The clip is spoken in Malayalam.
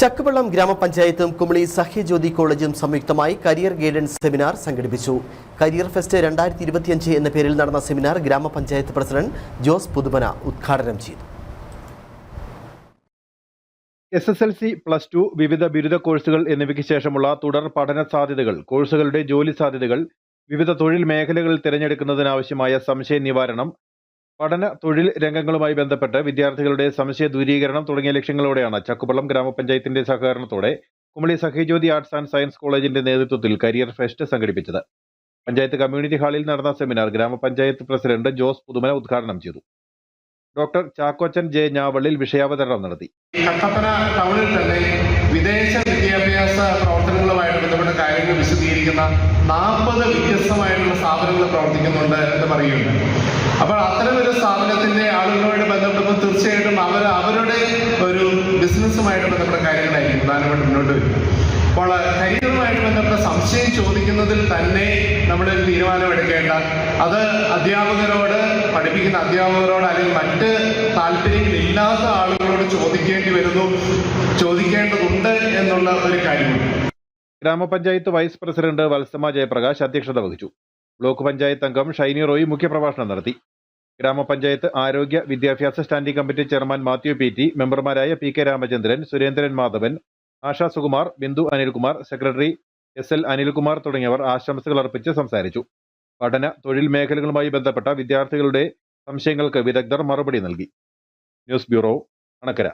ചക്കുവള്ളം ഗ്രാമപഞ്ചായത്തും കുമളി സഹ്യജ്യോതി കോളേജും സംയുക്തമായി കരിയർ ഗൈഡൻസ് സെമിനാർ സംഘടിപ്പിച്ചു. കരിയർ ഫെസ്റ്റ് രണ്ടായിരത്തി ഇരുപത്തിയഞ്ച് എന്ന പേരിൽ നടന്ന സെമിനാർ ഗ്രാമപഞ്ചായത്ത് പ്രസിഡന്റ് ജോസ് പുതുമന ഉദ്ഘാടനം ചെയ്തു. S S L C plus two വിവിധ ബിരുദ കോഴ്സുകൾ എന്നിവയ്ക്ക് ശേഷമുള്ള തുടർ പഠന സാധ്യതകൾ കോഴ്സുകളുടെ ജോലി സാധ്യതകൾ വിവിധ തൊഴിൽ മേഖലകളിൽ തിരഞ്ഞെടുക്കുന്നതിനാവശ്യമായ സംശയ നിവാരണം പഠന തൊഴിൽ രംഗങ്ങളുമായി ബന്ധപ്പെട്ട് വിദ്യാർത്ഥികളുടെ സംശയ ദൂരീകരണം തുടങ്ങിയ ലക്ഷ്യങ്ങളോടെയാണ് ചക്കുപള്ളം ഗ്രാമപഞ്ചായത്തിന്റെ സഹകരണത്തോടെ Kumily Sahyajyothi arts and science കോളേജിന്റെ നേതൃത്വത്തിൽ കരിയർ ഫെസ്റ്റ് സംഘടിപ്പിച്ചത്. പഞ്ചായത്ത് കമ്മ്യൂണിറ്റി ഹാളിൽ നടന്ന സെമിനാർ ഗ്രാമപഞ്ചായത്ത് പ്രസിഡന്റ് ജോസ് പുതുമന ഉദ്ഘാടനം ചെയ്തു. ഡോക്ടർ ചാക്കോച്ചൻ ജെ ഞാവള്ളിൽ വിഷയാവതരണം നടത്തി. ടൗണിൽ തന്നെ വിദേശ വിദ്യാഭ്യാസ പ്രവർത്തനങ്ങളുമായിട്ട് ബന്ധപ്പെട്ട കാര്യങ്ങൾ വിശദീകരിക്കുന്ന നാൽപ്പത് വ്യത്യസ്തമായിട്ടുള്ള സ്ഥാപനങ്ങൾ പ്രവർത്തിക്കുന്നുണ്ട് എന്ന് പറയുന്നുണ്ട് അപ്പോൾ അത്തരമൊരു സ്ഥാപനത്തിന്റെ ആളുകളുമായിട്ട് ബന്ധപ്പെട്ടപ്പോൾ തീർച്ചയായിട്ടും അവർ അവരുടെ ഒരു ബിസിനസ്സുമായിട്ട് ബന്ധപ്പെട്ട കാര്യങ്ങളായിരിക്കും പ്രധാനമായിട്ട് മുന്നോട്ട് വരും അപ്പോൾ കരിയറുമായിട്ട് ബന്ധപ്പെട്ട സംശയം ചോദിക്കുന്നതിൽ തന്നെ നമ്മൾ ഒരു തീരുമാനം എടുക്കേണ്ട. അത് അധ്യാപകരോട് പഠിപ്പിക്കുന്ന അധ്യാപകരോട് അല്ലെങ്കിൽ മറ്റ് താല്പര്യങ്ങളില്ലാത്ത ആളുകളോട് ചോദിക്കേണ്ടി വരുന്നു. ചോദിക്കേണ്ടതുണ്ട് എന്നുള്ള ഒരു കാര്യമുണ്ട്. ഗ്രാമപഞ്ചായത്ത് വൈസ് പ്രസിഡന്റ് വത്സമ ജയപ്രകാശ് അധ്യക്ഷത വഹിച്ചു. ബ്ലോക്ക് പഞ്ചായത്ത് അംഗം ഷൈനി റോയി മുഖ്യപ്രഭാഷണം നടത്തി. ഗ്രാമപഞ്ചായത്ത് ആരോഗ്യ വിദ്യാഭ്യാസ standing committee chairman Mathew P T മെമ്പർമാരായ P K Ramachandran Surendran Madhavan Asha Sukumar Bindu Anilkumar secretary S L Anilkumar തുടങ്ങിയവർ ആശംസകൾ അർപ്പിച്ച് സംസാരിച്ചു. പഠന തൊഴിൽ മേഖലകളുമായി ബന്ധപ്പെട്ട വിദ്യാർത്ഥികളുടെ സംശയങ്ങൾക്ക് വിദഗ്ധർ മറുപടി നൽകി. News bureau Anakkara.